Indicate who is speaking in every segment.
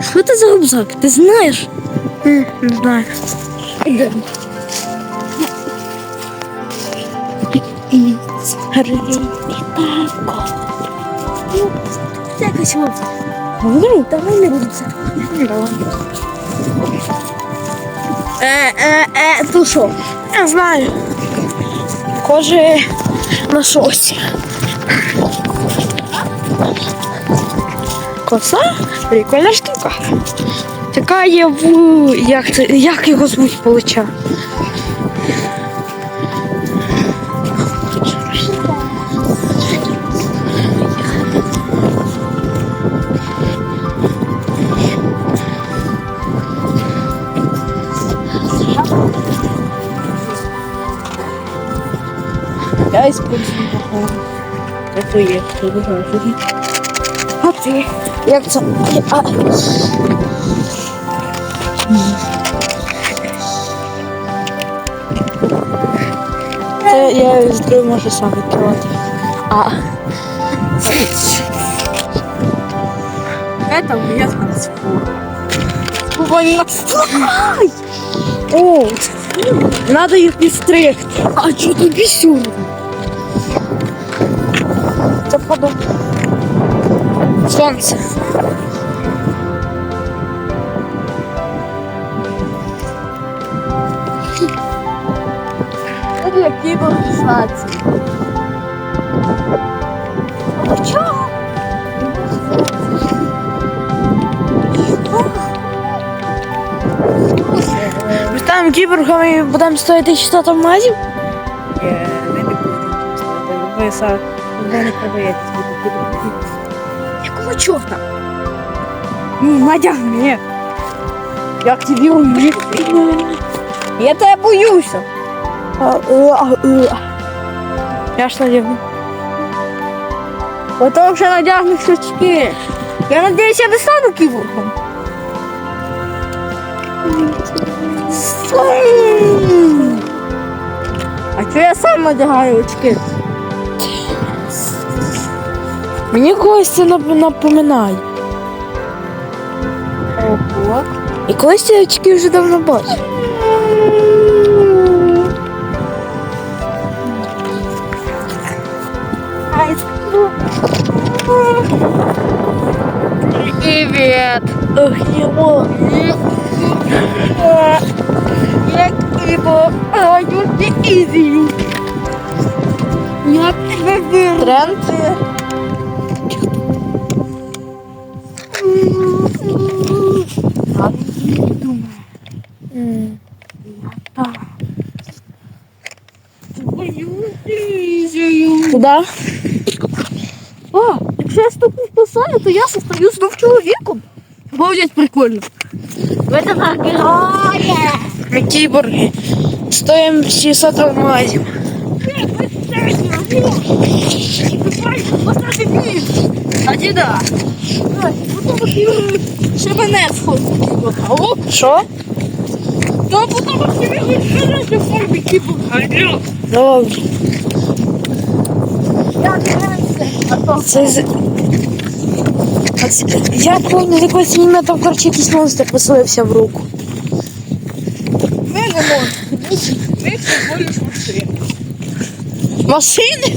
Speaker 1: Що це за рюкзак? Ти знаєш?
Speaker 2: М, Не знаю.
Speaker 1: Літако. Це. Ну, давай не буду це. Е, е, е, то що?
Speaker 2: Я знаю. Схоже на щось. Коса? Прикольна штука. Така є в. Як, це, як його звуть полича?
Speaker 1: Я использую такого. Это я.
Speaker 2: Як це? А, це я з другою можу сам відкривати. А.
Speaker 1: Это у меня
Speaker 2: Больно. О, надо їх підстригти.
Speaker 1: А что тобі сюрно?
Speaker 2: Це подобно. Сонце.
Speaker 1: Для киберфиксации. А чого?
Speaker 2: Ми станемо кіборгами і будемо стояти читати в?
Speaker 1: Ні, не будете Ви не продаєтесь Якого чорта? Ну, надягни. Як тобі уміти? Я тебе боюся.
Speaker 2: А, е, а, е. Я ж надягну.
Speaker 1: Потім ще надягнеш очки. Я надіюсь, я не стану кіборгом. А чого я сам надягаю очки?
Speaker 2: Мені когось це напоминає.
Speaker 1: Ого.
Speaker 2: І колись ці очки вже давно бачу.
Speaker 1: Привет.
Speaker 2: Ох, його.
Speaker 1: Як Іво, а юрки ізі. Я тебе вирву.
Speaker 2: Тренд. М.
Speaker 1: Твою ізію.
Speaker 2: Куда?
Speaker 1: О, якщо я стукну в посаді, то я стою знов чоловіком. Обалдеть прикольно. В этом герое.
Speaker 2: Ми кіборги. Стоїмо всі в магазин.
Speaker 1: Кстати, да. Потом ще мене сходить. Алло?
Speaker 2: Що?
Speaker 1: Ну, потом ще мене ще формі кіборга.
Speaker 2: Добре.
Speaker 1: Я дивлюся. А то
Speaker 2: Це з... А це... Я пам'ятаю, з якогось мені там коротше якийсь монстр поселився в руку.
Speaker 1: ми не можемо. Ми всього лиш машини.
Speaker 2: Машини?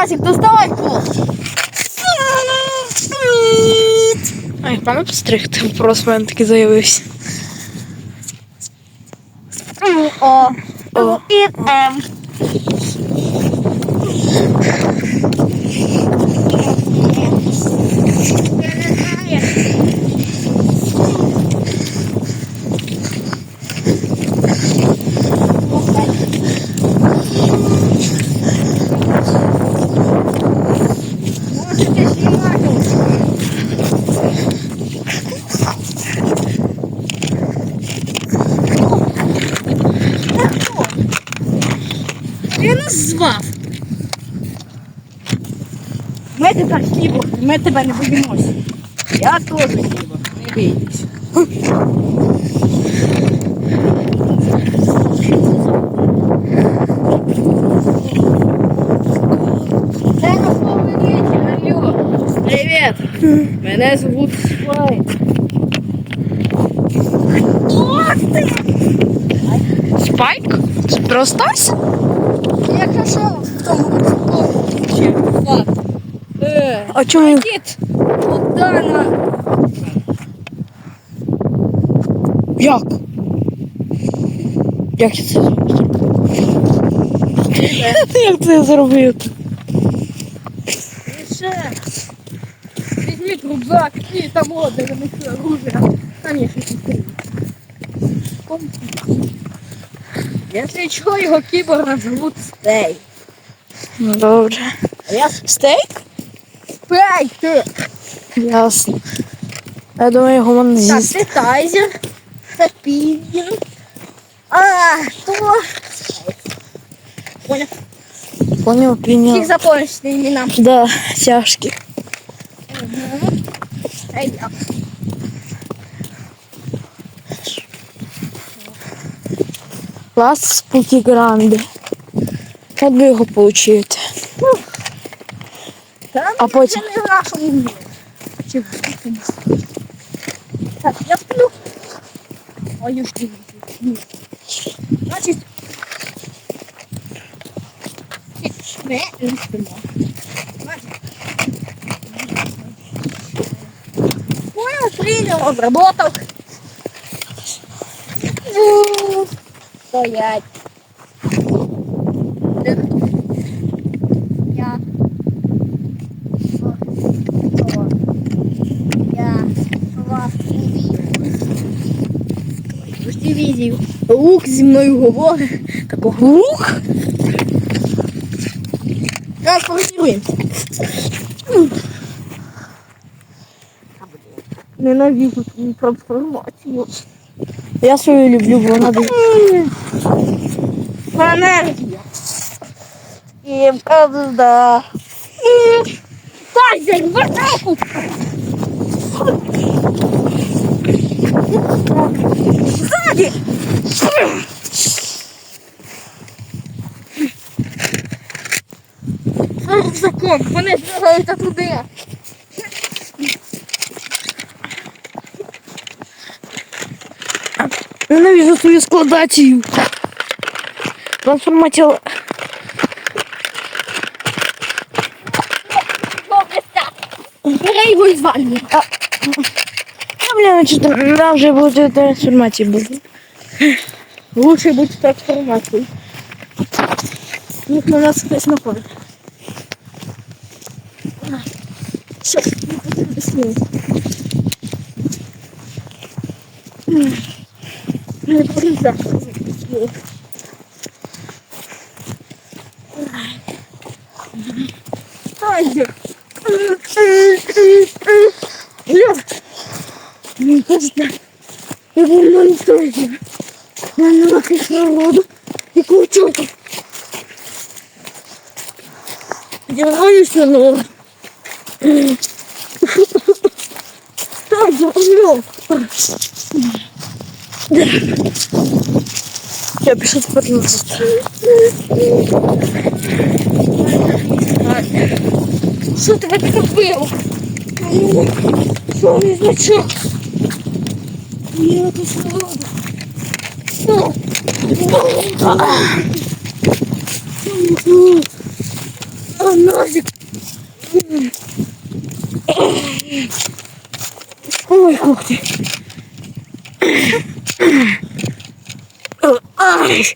Speaker 2: Е,
Speaker 1: Просто Васик, доставай просто.
Speaker 2: Ай, пане постригти, вопрос в мене таки заявився.
Speaker 1: О.
Speaker 2: О.
Speaker 1: І М. ми тебе не боїмося. Я теж кіборг, не бійтесь. Це на повелитель, алло. Привіт. Мене звуть Спайк. Ох ти!
Speaker 2: Спайк? Простався?
Speaker 1: Якщо що, в тому
Speaker 2: А чому?
Speaker 1: кіт, куди на...
Speaker 2: Як? Як я це зробив? Як це я зробив?
Speaker 1: Ще. Візьміть рюкзак, і там на них оружие. Конечно, не Если что, его киборга зовут Стей.
Speaker 2: Ну добре.
Speaker 1: А я
Speaker 2: Стейк?
Speaker 1: Стей, ты.
Speaker 2: Ясно. Я думаю, його можна
Speaker 1: Так,
Speaker 2: з'їсти.
Speaker 1: ты Тайзер, это Пингер. А, то... Понял.
Speaker 2: Поняв,
Speaker 1: Всех
Speaker 2: прийняв.
Speaker 1: запомнишь имена.
Speaker 2: Да, тяжкі.
Speaker 1: Эй, я.
Speaker 2: Ласт спукі гранди. От би його получити. А потім?
Speaker 1: вже не нашому? Так, я сплю. Ой, я ж вижу. Значить, не, не спимо. Понял, принял, обработал. Стоять. Я. Я вас дивізію. Лук зі мною говорить. Такого лук. Транспортируємо. Ненавижу твою трансформацію.
Speaker 2: Я свою люблю, бо вона дуже.
Speaker 1: Енергія. І правда. Тайзер, в атаку! Сзади! Це закон, вони збираються туди.
Speaker 2: Ненавижу свою складацію. Трансформація.
Speaker 1: Добре, так. Бери його і звальні.
Speaker 2: А, бля, чи там да, вже буде трансформації буде.
Speaker 1: Лучше бути трансформацією. Їх на нас хтось нападає. Все, не потрібно снити. Не потрібно. Тайзер. Лёд. Не кажется, его монстр. На кислороду и кучу. Держаюсь на ногу. Тайзер, лёд.
Speaker 2: Я пишу тепер назад.
Speaker 1: Що тебе таке вбило? Що не значок? Є кислороду. Що? А, ножик. Ой, ух ты. Ай.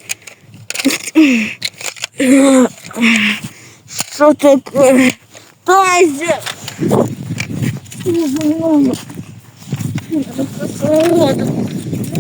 Speaker 1: Що таке? Тайзер! Не знаю.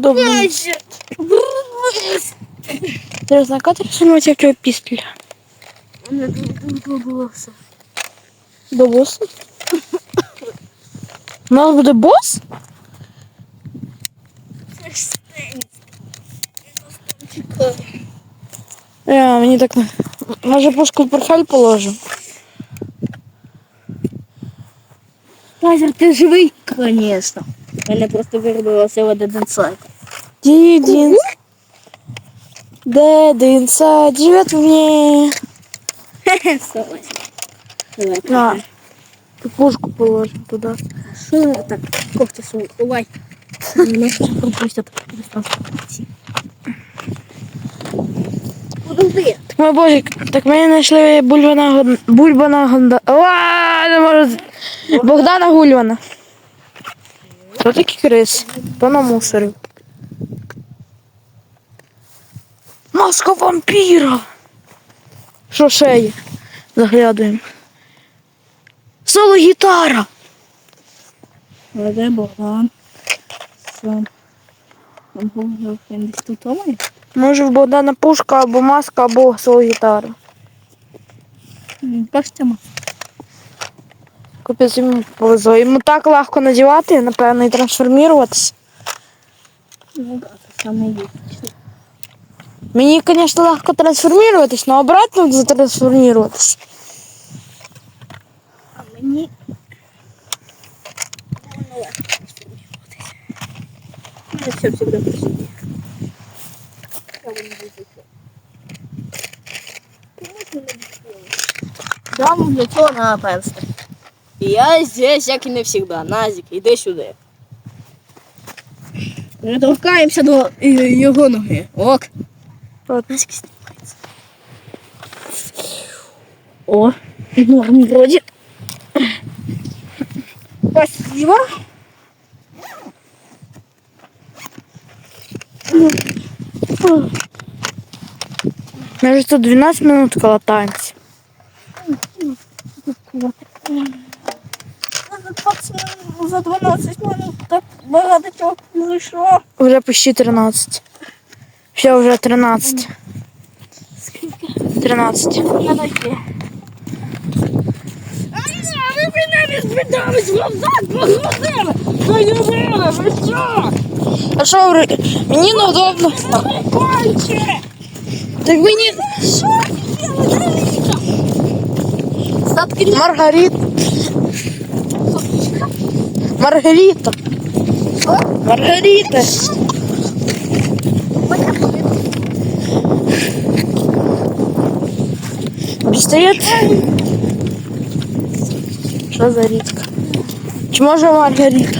Speaker 2: Ну, добре. Інтересно, яка ти рисунок цього пістля?
Speaker 1: Не було все.
Speaker 2: До босу? У нас буде бос? Я, мені так... не- Може пушку в портфель положимо?
Speaker 1: Лазер, ти живий? Конечно. Мене просто виробилося в один сайт.
Speaker 2: Inside живет в мне. На. Ту пушку положим туда.
Speaker 1: Що так? Мене пропустять без транспортації. Подожди.
Speaker 2: Так мой божик, так ми знайшли Бульвана Гон- Бульбана Гонда. Ва, не можу. Богдана Гульвана. Хто такий крис? Хто намусорив? Маска вампіра. Що ще є? Заглядуємо. Соло гітара.
Speaker 1: Веде Богдан. Сам. Він десь тут має.
Speaker 2: Може в Богдана пушка або маска, або соло гітара.
Speaker 1: Бачите, ма.
Speaker 2: Капець йому повезло. Йому так легко надівати, напевно, і трансформуватися.
Speaker 1: Ну, да, це саме є.
Speaker 2: Мені, звісно, легко трансформуватись, але обратно затрансформуватись.
Speaker 1: А мені воно легко трансформуватися. У мене для цього на перстах. Я здесь, як і не всегда. Назик, іди сюди. Не торкаємося до його ноги. Ок.
Speaker 2: От.
Speaker 1: Назик знімається. О, норм вроді. Спасибо.
Speaker 2: Ми вже тут 12 минут катаємося.
Speaker 1: За 12 минут так багато чого пройшло.
Speaker 2: Вже почти 13. Все, вже 13.
Speaker 1: Скільки?
Speaker 2: 13.
Speaker 1: Я дойти. Ви принаймні звідались в назад, погрузили! Заявили, ви що?
Speaker 2: А що, ври- мені неудобно.
Speaker 1: Конче!
Speaker 2: Так мені
Speaker 1: Що ти робиш?
Speaker 2: Маргарит. Маргарита. Маргарита. Пістолет. Що за рідка? Чи може Маргарита?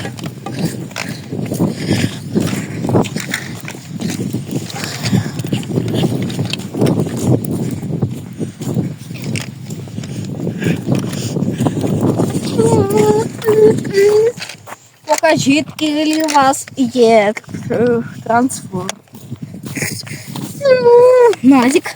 Speaker 1: Покажіть, який у вас є е, трансформ. Назик.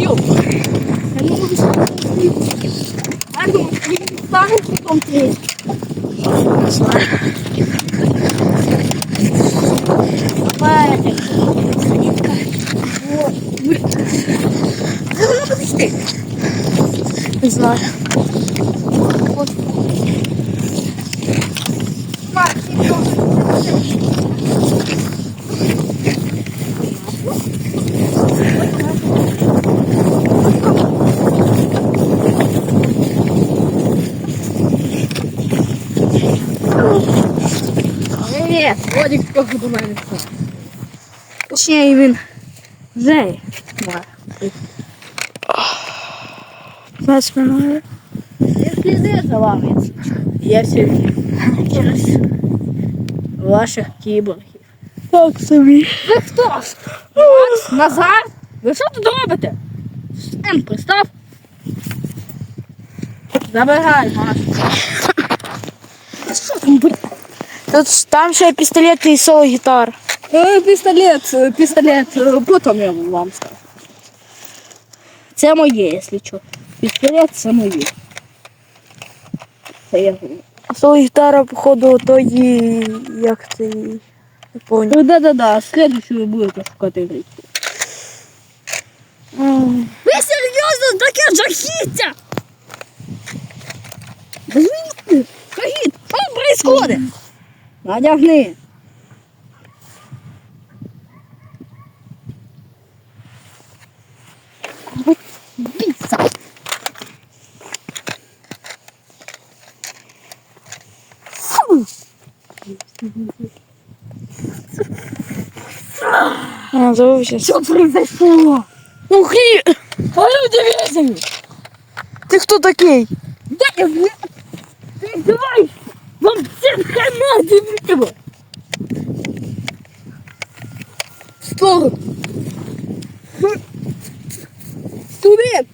Speaker 1: Йоу. Я не можу сказати. А станеш потом ти.
Speaker 2: Не знаю.
Speaker 1: Давайте. Вот. Ви- Де вона подійшли?
Speaker 2: Не знаю.
Speaker 1: Вот. Марк, ти Привіт, Водик трохи до мене став. Точніше, він вже має.
Speaker 2: 15 минут.
Speaker 1: Я сліди за вами. Я все через ваших кіборгів.
Speaker 2: Так собі.
Speaker 1: Ви хто? Макс? Назар? Ви що тут робите? М, пристав? Забирай, Маш. Що там, блядь?
Speaker 2: Тут там ще пістолет і соло гітар.
Speaker 1: Е, Пістолет, е, пістолет, е, потім я вам скажу. Це моє, якщо що. Пістолет це моє. Це я говорю.
Speaker 2: Соло гітара, походу, тої, як це її, не понял.
Speaker 1: Ну да-да-да, следующую ви будете шукати гречку. Ви серйозно таке жахіття? Жахіт, жахіт, що происходит? Надягни.
Speaker 2: А, забувся.
Speaker 1: Що произошло?
Speaker 2: Хі!
Speaker 1: А люди везли.
Speaker 2: Ти хто такий?
Speaker 1: Дай мне! Ты давай! Вам всем хана дебилы! В сторону! Студент!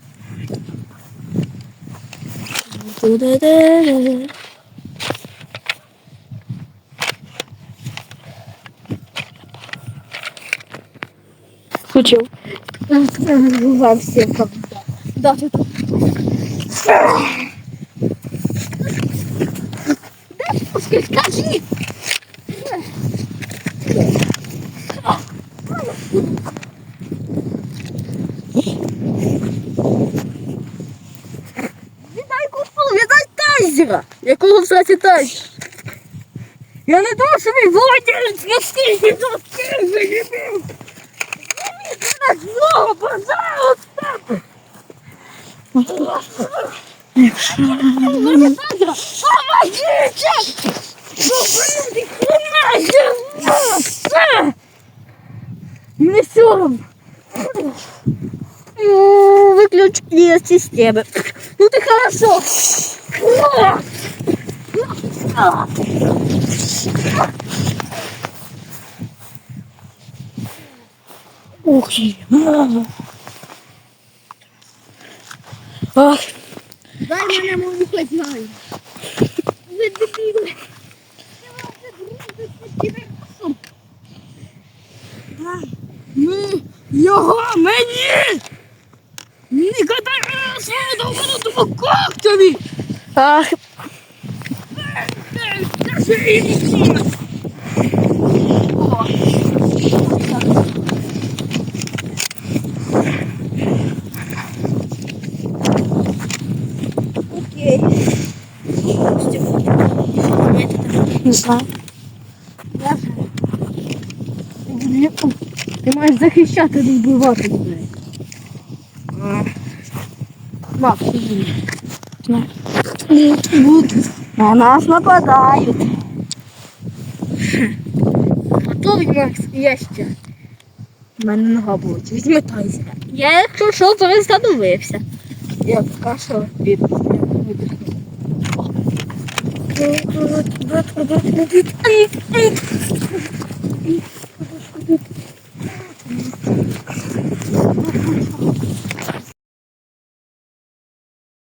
Speaker 2: Включив.
Speaker 1: Вам всем как Да, ты тут. скажи! Віддай купол, віддай тайзера! Якого, кстати, тайзера? Я не думав, що мій владелець настільки жорсткий заїбив! Зніміть мене знову, пожалуйста! Якщо Помогите! Помогите! Мне все ну, выключили системы. Ну ты хорошо.
Speaker 2: Ух, мама. Ах.
Speaker 1: Дай мене мою хоч знаю. Ви дебіли. Ми його мені! Не катай мене свого довбанутого когтями!
Speaker 2: ах,
Speaker 1: Скажи йому! О. Окей.
Speaker 2: Не знаю.
Speaker 1: Ти маєш захищати, не вбивати людей. Мав,
Speaker 2: Знаю.
Speaker 1: на нас нападають. Готовий, Макс, я ще. У мене нога болить. Візьми тайзера. Я, якщо що, перестановився. Я поки що від